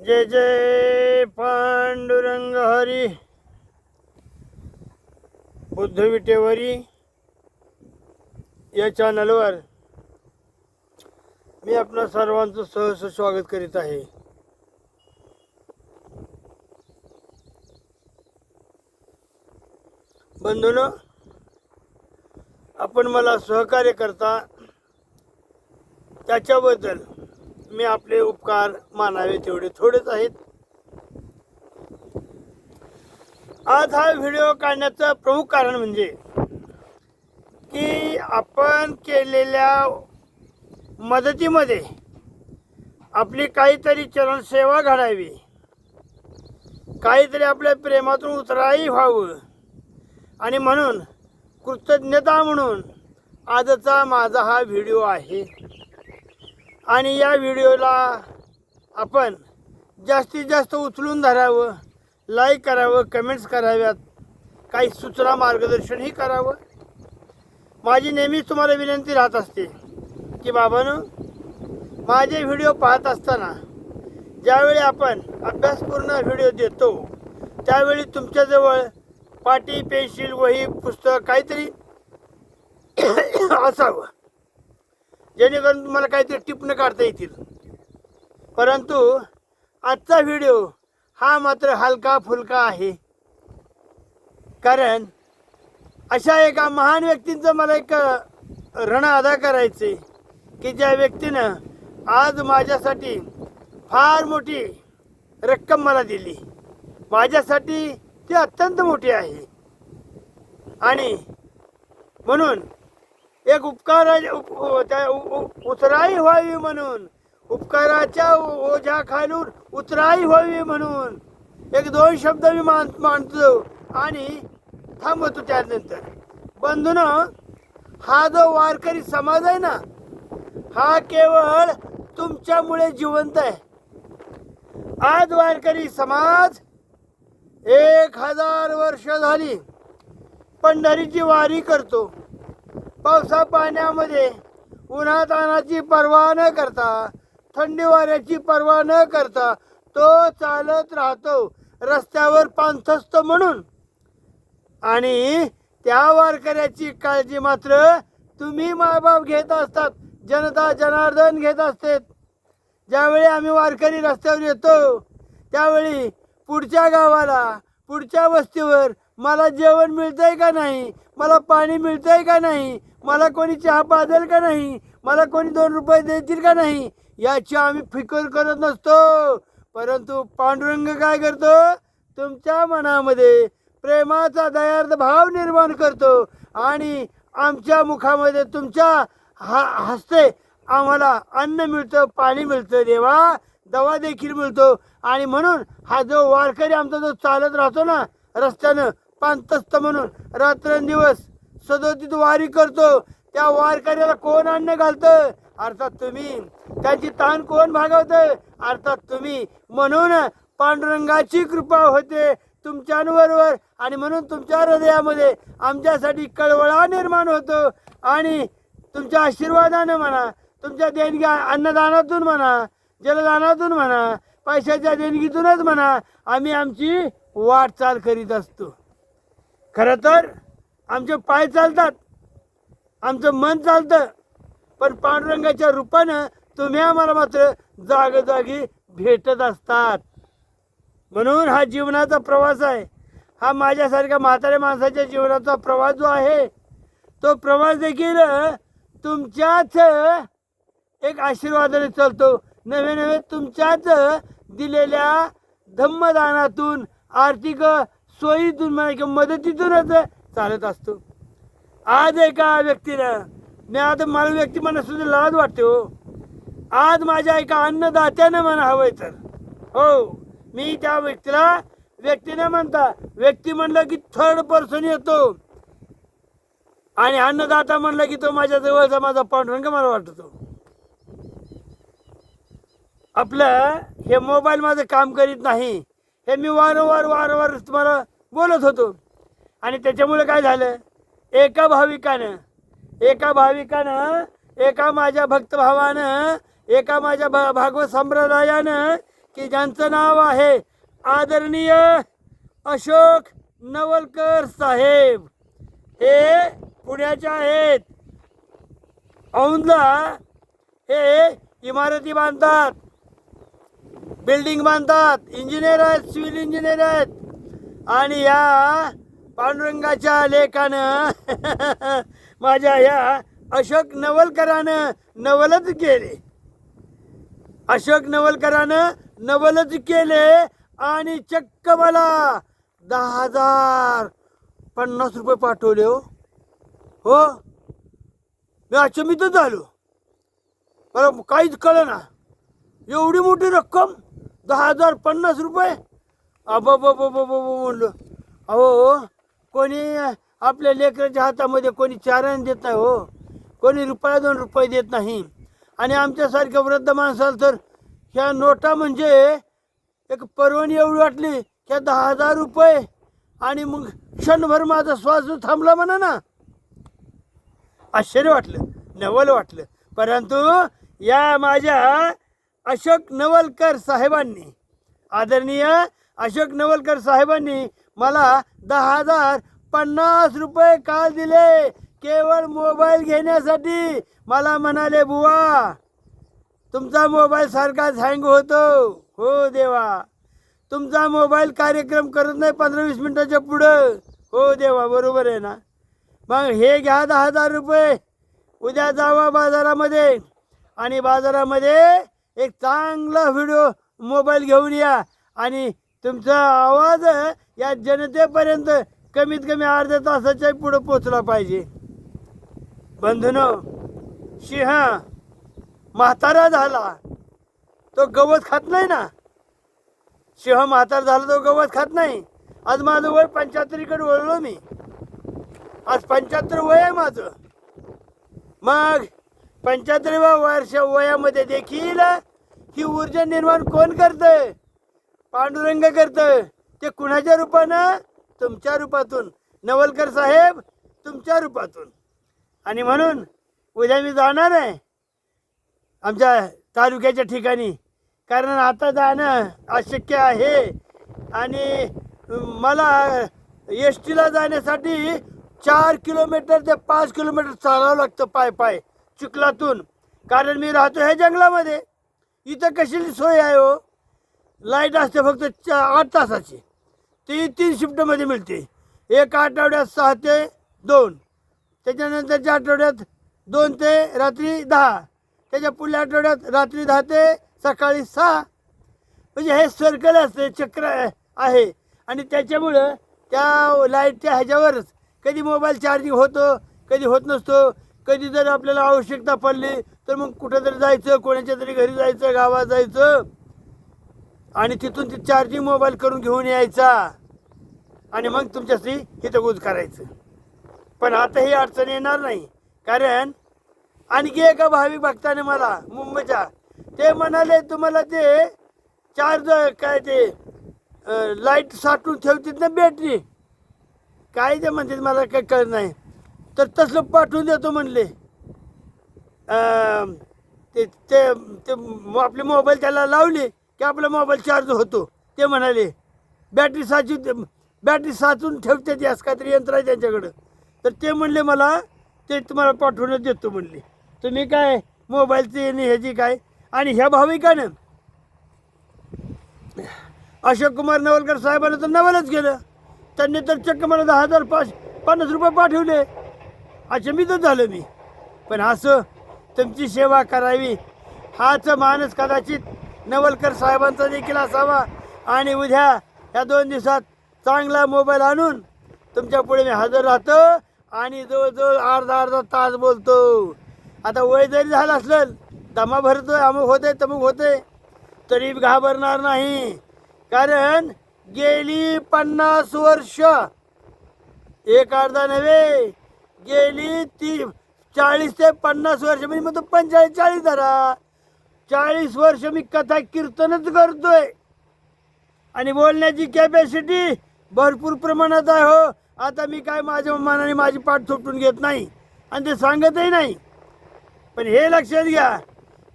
जय जय पांडुरंग हरी बुद्ध विटेवरी या चॅनलवर मी आपल्या सर्वांचं सहर्ष स्वागत करीत आहे. बंधून आपण मला सहकार्य करता त्याच्याबद्दल मी आपले उपकार मानावे तेवढे थोडेच आहेत. आज हा व्हिडिओ काढण्याचं प्रमुख कारण म्हणजे की आपण केलेल्या मदतीमध्ये आपली काहीतरी चरण सेवा घडावी. काहीतरी आपल्या प्रेमातून उतराई व्हावं. आणि म्हणून कृतज्ञता म्हणून आजचा माझा हा व्हिडिओ आहे. आणि या व्हिडिओला आपण जास्तीत जास्त उचलून धरावं लाईक करावं कमेंट्स कराव्यात. काही सूचना मार्गदर्शनही करावं. माझी नेहमीच तुम्हाला विनंती राहत असते की बाबानं माझे व्हिडिओ पाहत असताना ज्यावेळी आपण अभ्यासपूर्ण व्हिडिओ देतो त्यावेळी तुमच्याजवळ पाटी पेन्सिल वही पुस्तक काहीतरी असावं. जेणेकरून तुम्हाला काहीतरी टिपणं काढता येतील. परंतु आजचा व्हिडिओ हा मात्र हलका फुलका आहे. कारण अशा एका महान व्यक्तींचं मला एक रण अदा करायचे की ज्या व्यक्तीनं आज माझ्यासाठी फार मोठी रक्कम मला दिली. माझ्यासाठी ती अत्यंत मोठी आहे. आणि म्हणून एक उपकार त्या उ- उतराई व्हावी म्हणून. उपकाराच्या ओझ्या खालून उतराई व्हावी म्हणून. एक दोन शब्द मी मान मांडतो आणि थांबवतो त्यानंतर. बंधून हा जो वारकरी समाज आहे ना हा केवळ तुमच्यामुळे जिवंत आहे. आज वारकरी समाज एक हजार वर्ष झाली. पंढरीची वारी करतो. पावसा पाण्यामध्ये उन्हातानाची पर्वा न करता थंडी वाऱ्याची पर्वा न करता तो चालत राहतो रस्त्यावर पांथस्त म्हणून. आणि त्या वारकऱ्याची काळजी मात्र तुम्ही मायबाप घेत असतात जनता जनार्दन घेत असते. ज्यावेळी आम्ही वारकरी रस्त्यावर येतो त्यावेळी पुढच्या गावाला पुढच्या वस्तीवर मला जेवण मिळतंय का नाही मला पाणी मिळतंय का नाही मला कोणी चहा पाजेल का नाही? मला कोणी दोन रुपये देतील का नाही? याची आम्ही फिकर करत नसतो. परंतु पांडुरंग काय करतो? तुमच्या मनामध्ये प्रेमाचा दयार्थ भाव निर्माण करतो आणि आमच्या मुखामध्ये तुमच्या हा हस्ते आम्हाला अन्न मिळतं पाणी मिळतं. देवा दवा देखील मिळतो. आणि म्हणून हा जो वारकरी आमचा जो चालत राहतो ना रस्त्यानं पांतस्त म्हणून रात्रंदिवस सदोतीत वारी करतो. त्या वारकऱ्याला कोण अन्न घालतं? अर्थात तुम्ही. त्याची ताण कोण भागवतं? अर्थात तुम्ही. म्हणून पांडुरंगाची कृपा होते तुमच्याबरोबर आणि म्हणून तुमच्या हृदयामध्ये आमच्यासाठी कळवळा निर्माण होतो. आणि तुमच्या आशीर्वादानं म्हणा तुमच्या देणग्या अन्नदानातून म्हणा जलदानातून म्हणा पैशाच्या देणगीतूनच म्हणा आम्ही आमची वाटचाल करीत असतो. खरं तर आमचे पाय चालतात. आमचं मन चालतं. पण पांडुरंगाच्या रूपानं तुम्ही आम्हाला मात्र जागोजागी भेटत असतात. म्हणून हा जीवनाचा प्रवास आहे. हा माझ्यासारख्या म्हाताऱ्या माणसाच्या जीवनाचा प्रवास जो आहे तो प्रवास देखील तुमच्याच एक आशीर्वादाने चालतो. नवे नवे तुमच्याच दिलेल्या धम्मदानातून आर्थिक सोयीतून म्हणा किंवा मदतीतूनच चालत असतो. आज एका व्यक्तीनं मी आता मला व्यक्ती म्हणा सुद्धा लाज वाटते हो. आज माझ्या एका अन्नदात्यानं म्हणा हवंय तर. हो मी त्या व्यक्तीला व्यक्तीने म्हणता व्यक्ती म्हणलं की थर्ड पर्सन येतो. आणि अन्नदाता म्हणलं की तो माझ्या जवळचा माझा पांडुरंग मला वाटतो. आपलं हे मोबाईल माझं काम करीत नाही. हे मी वारंवार वारंवार तुम्हाला बोलत होतो. आणि त्याच्यामुळे काय झालं? एका भाविकानं एका भाविकानं एका माझ्या भक्तभावानं एका माझ्या भा भागवत संप्रदायानं की ज्यांचं नाव आहे आदरणीय अशोक नवलकर साहेब हे पुण्याच्या आहेत. औंधला हे इमारती बांधतात बिल्डिंग बांधतात इंजिनियर आहेत सिव्हिल इंजिनियर आहेत. आणि या पांडुरंगाच्या लेखानं माझ्या या अशोक नवलकरानं नवलच केले. अशोक नवलकरानं नवलच केले आणि चक्क मला दहा हजार पन्नास रुपये पाठवले हो. हो. मी अचंबितच झालो. मला काहीच कळलं ना एवढी मोठी रक्कम दहा हजार पन्नास रुपये? अबा बो म्हणलं अहो कोणी आपल्या लेकराच्या हातामध्ये कोणी चारण देत नाही हो. कोणी रुपया दोन रुपये देत नाही. आणि आमच्यासारख्या वृद्ध माणसाला तर ह्या नोटा म्हणजे एक परवणी एवढी वाटली ह्या दहा हजार रुपये आणि मग क्षणभर माझा श्वास थांबला म्हणा ना आश्चर्य वाटलं नवल वाटलं. परंतु या माझ्या अशोक नवलकर साहेबांनी आदरणीय अशोक नवलकर साहेबांनी मला दहा हजार पन्नास रुपये काल दिले. केवळ मोबाईल घेण्यासाठी. मला म्हणाले बुवा तुमचा मोबाईल सारखाच हँग होतो. हो देवा. तुमचा मोबाईल कार्यक्रम करत नाही पंधरा वीस मिनटाच्या पुढं. हो देवा बरोबर आहे ना? मग हे घ्या दहा हजार रुपये. उद्या जावा बाजारामध्ये. आणि बाजारामध्ये एक चांगला व्हिडिओ मोबाईल घेऊन या. आणि तुमचा आवाज या जनतेपर्यंत कमीत कमी अर्ध्या तासाच्या पुढं पोचला पाहिजे. बंधूनो सिंह म्हातारा झाला तो गवत खात नाही ना? सिंह म्हातारा झाला तो गवत खात नाही. आज माझं वय पंच्याहत्तरीकडे वळलो मी. आज पंच्याहत्तर वय आहे माझं. मग पंच्याहत्तरव्या वर्ष वयामध्ये देखील ही ऊर्जा निर्माण कोण करतं पांडुरंग करतं ते कुणाच्या रूपानं? तुमच्या रूपातून. नवलकर साहेब तुमच्या रूपातून. आणि म्हणून उद्या मी जाणार आहे आमच्या तालुक्याच्या ठिकाणी. कारण आता जाणं अशक्य आहे. आणि मला एस टीला जाण्यासाठी चार किलोमीटर ते पाच किलोमीटर चालावं लागतं पाय पाय चिखलातून कारण मी राहतो ह्या जंगलामध्ये. इथं कशी सोय आहे हो? लाइट असते फक्त चा आठ तासाची. ती तीन शिफ्टमध्ये मिळते. एक आठवड्यात सहा ते दोन. त्याच्यानंतरच्या आठवड्यात दोन ते रात्री दहा. त्याच्या पुढल्या आठवड्यात रात्री दहा ते सकाळी सहा. म्हणजे हे सर्कल असते चक्र आहे. आणि त्याच्यामुळं त्या लाईटच्या ह्याच्यावरच कधी मोबाईल चार्जिंग होतो कधी होत नसतो कधी जर आपल्याला आवश्यकता पडली तर मग कुठं तरी जायचं कोणाच्या तरी घरी जायचं गावात जायचं. आणि तिथून ते चार्जिंग मोबाईल करून घेऊन यायचा. आणि मग तुमच्याशी इथं गुज करायचं. पण आता ही अडचण येणार नाही. कारण आणखी एका भाविक भक्ताने मला मुंबईच्या ते म्हणाले तुम्हाला ते चार्ज काय ते लाइट साठवून ठेवतात ना बॅटरी. काय ते म्हणतात मला काय कळत नाही. तर तसलं पाठवून देतो म्हणले. ते ते ते आपले मोबाईल त्याला लावले. की आपला मोबाईल चार्ज होतो. ते म्हणाले बॅटरी साचून बॅटरी साचून ठेवते ती असं काहीतरी यंत्र आहे त्यांच्याकडं. तर ते म्हणले मला ते तुम्हाला पाठवून देतो म्हणले. तुम्ही काय मोबाईलची आणि ह्याची काय आणि ह्या भाविकानं अशोक कुमार नवलकर साहेबांना तर नवलच गेलं. त्यांनी तर चक्क मला दहा हजार पाच पन्नास रुपये पाठवले. अचंबितच झालं मी. पण असं तुमची सेवा करावी हाच मानस कदाचित नवलकर साहेबांचा देखील असावा. आणि उद्या ह्या दोन दिवसात चांगला मोबाईल आणून तुमच्यापुढे मी हजर राहतो आणि जवळजवळ अर्धा अर्धा तास बोलतो. आता वय जरी झालं असलं दमा भरतो अमुक होते तमुक होते तरी घाबरणार नाही. कारण गेली पन्नास वर्ष. एक अर्धा नव्हे गेली ती चाळीस ते पन्नास वर्ष म्हणजे मग तो पंचेचाळीस चाळीस धरा चाळीस वर्ष मी कथा कीर्तनच करतोय. आणि बोलण्याची कॅपॅसिटी भरपूर प्रमाणात आहे हो. आता मी काय माझ्या मनाने माझी पाठ थोपटून घेत नाही. आणि ते सांगतही नाही. पण हे लक्षात घ्या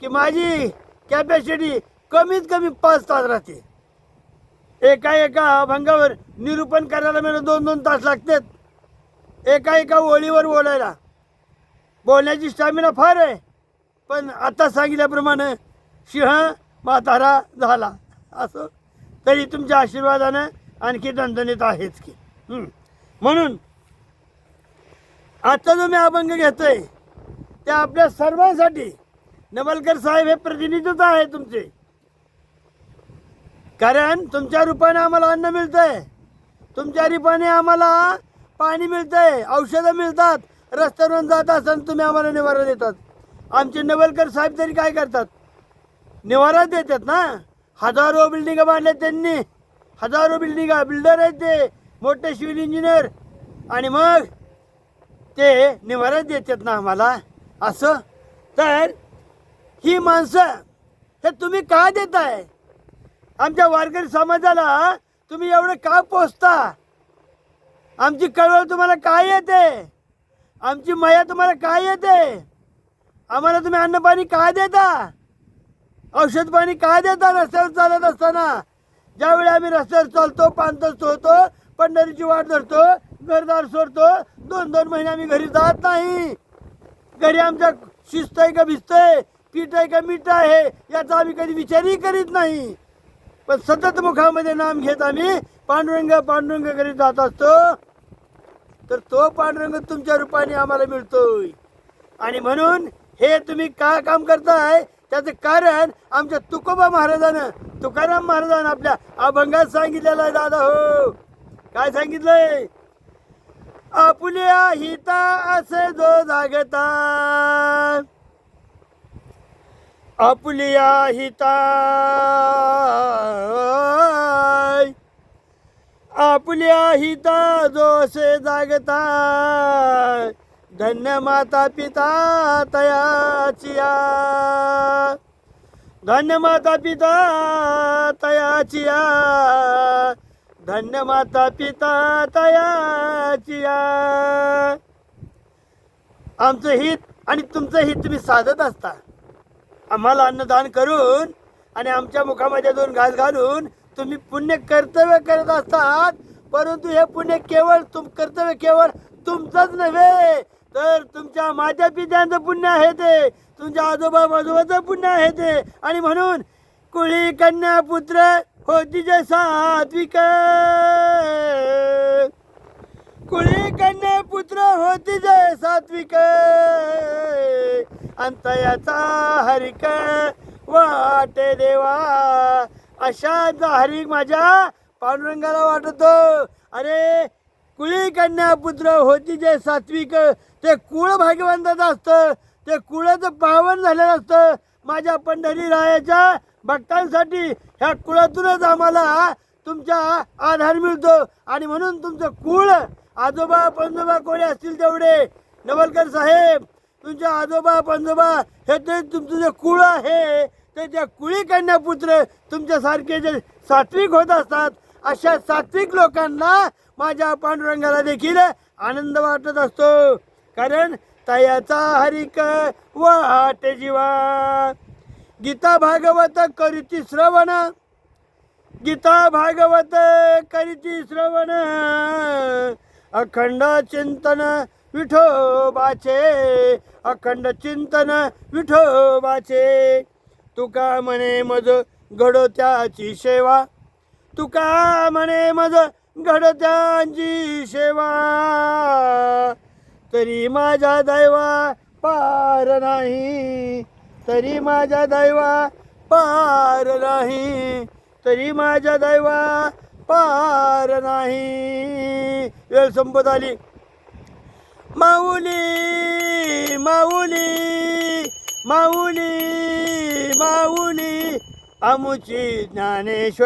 की माझी कॅपॅसिटी कमीत कमी पाच तास राहते. एका एका अभंगावर निरूपण करायला मला दोन दोन तास लागतात. एका एका ओळीवर बोलायला. बोलण्याची स्टॅमिना फार आहे. पण आता सांगितल्याप्रमाणे सिंह म्हातारा झाला. असं तरी तुमच्या आशीर्वादानं आणखी दणदणीत आहेच की. म्हणून आता जो मी अभंग घेतोय ते आपल्या सर्वांसाठी नवलकर साहेब हे प्रतिनिधित्व आहे तुमचे. कारण तुमच्या रूपाने आम्हाला अन्न मिळतंय. तुमच्या रूपाने आम्हाला पाणी मिळतंय औषधं मिळतात. रस्त्यावरून जात असताना तुम्ही आम्हाला निवारा देतात. आमचे नवलकर साहेब तरी काय करतात? निवारा देतात ना? हजारो बिल्डिंग बांधल्या त्यांनी. हजारो बिल्डिंग बिल्डर आहेत ते. मोठे सिव्हिल इंजिनियर आणि मग ते निवारा देतात ना आम्हाला. असं? तर ही माणसं हे तुम्ही का देताय? आमच्या वारकरी समाजाला तुम्ही एवढं का पोचता आमची कळवळ तुम्हाला काय येते? आमची मया तुम्हाला काय येते? आम्हाला तुम्ही अन्न पाणी काय देता? औषध पाणी काय देता? रस्त्यावर चालत असताना? ज्यावेळी आम्ही रस्त्यावर चालतो पानतच होतो पंढरीची वाट धरतो घरदार सोडतो दोन दोन महिने आम्ही घरी जात नाही. घरी आमच्या शिस्त आहे का भिस्त आहे? पीठ आहे का मीठ आहे? याचा आम्ही कधी विचारही करीत नाही. पण सतत मुखामध्ये नाम घेत आम्ही पांडुरंग पांडुरंग करीत जात असतो. तर तो पांडुरंग तुमच्या रूपाने आम्हाला मिळतोय. आणि म्हणून हे तुम्ही का काम करताय? त्याचं कारण आमच्या तुकोबा महाराजानं तुकाराम महाराजानं आपल्या अभंगात सांगितलेलं आहे दादा हो. काय सांगितलंय? आपुल्या हिता असे जो जागता आपुलिया हिता. आपुल्या हिता जोसे जागता धन्य माता पिता तयाचिया धन्य माता पिता तयाचिया धन्य माता पिता तयाचिया आमचं हित आणि तुमचं हित तुम्ही साधत असता. आम्हाला अन्नदान करून आणि आमच्या मुखामध्ये दोन घास घालून तुम्ही पुण्य कर्तव्य करत असतात. परंतु हे पुण्य केवळ तुम कर्तव्य केवळ तुमचंच नव्हे तर तुमच्या माझ्या पित्यांचं पुण्य आहे ते. तुमच्या आजोबा आजोबाचं पुण्य आहे ते. आणि म्हणून कुळी कन्या पुत्र होती सात्विक. कुळी कन्या पुत्र होती जय सात्विक. अंतयाचा हरिक वाटे देवा. अशा हरिक माझ्या पांडुरंगाला वाटतो. अरे कुळी कन्या पुत्र होती जे सात्विक ते कुळ भाग्यवंताचं असतं ते कुळाचं पावन झालेलं असतं. माझ्या पंढरी रायाच्या भक्तांसाठी ह्या कुळातूनच आम्हाला तुमचा आधार मिळतो. आणि म्हणून तुमचं कुळ आजोबा पंजोबा कोणी असतील तेवढे. नवलकर साहेब तुमच्या आजोबा पंजोबा हे ते तुमचं जे कुळ आहे ते त्या कुळी कन्या पुत्र तुमच्यासारखे जे सात्विक होत असतात अशा सात्विक लोकांना माझ्या पांडुरंगाला देखील आनंद वाटत असतो. कारण तयाचा हरिक वाट जीवा. गीता भागवत करीती श्रवण. गीता भागवत करीती श्रवण. अखंड चिंतन विठोबाचे. अखंड चिंतन विठोबाचे. तुका म्हणे मज घडो त्याची सेवा. तुका म्हणे मज घडत्यांची सेवा. तरी माझ्या दैवा पार नाही. तरी माझ्या दैवा पार नाही. तरी माझ्या दैवा पार नाही. वेळ संपत आली. माऊली माऊली माऊली माऊली आमुची ज्ञानेश्वर